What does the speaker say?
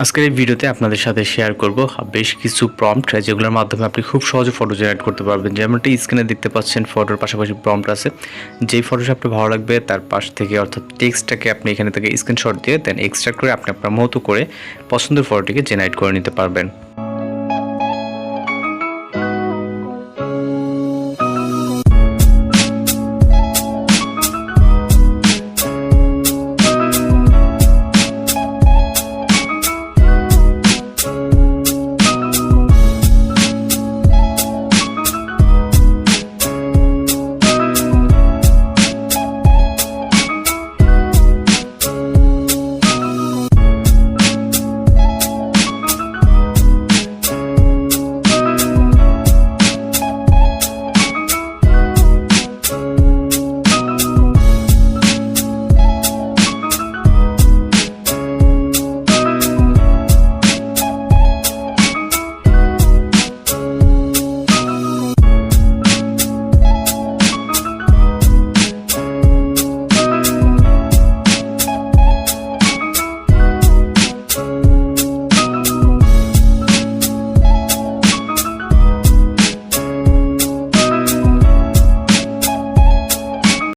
আজকের এই ভিডিওতে আপনাদের সাথে শেয়ার করব বেশ কিছু প্রম্পট যেগুলোর মাধ্যমে আপনি খুব সহজে ফটো জেনারেট করতে পারবেন। যেমনটি স্ক্রিনে দেখতে পাচ্ছেন ফটোর পাশাপাশি প্রম্পট আছে। যেই ফটোটা আপনার ভালো লাগবে, তার পাশ থেকে অর্থাৎ টেক্সটটাকে আপনি এখানে থেকে স্ক্রিনশট দিয়ে দেন এক্সট্রা করে আপনি আপনার মতো করে পছন্দের ফটোটিকে জেনারেট করে নিতে পারবেন।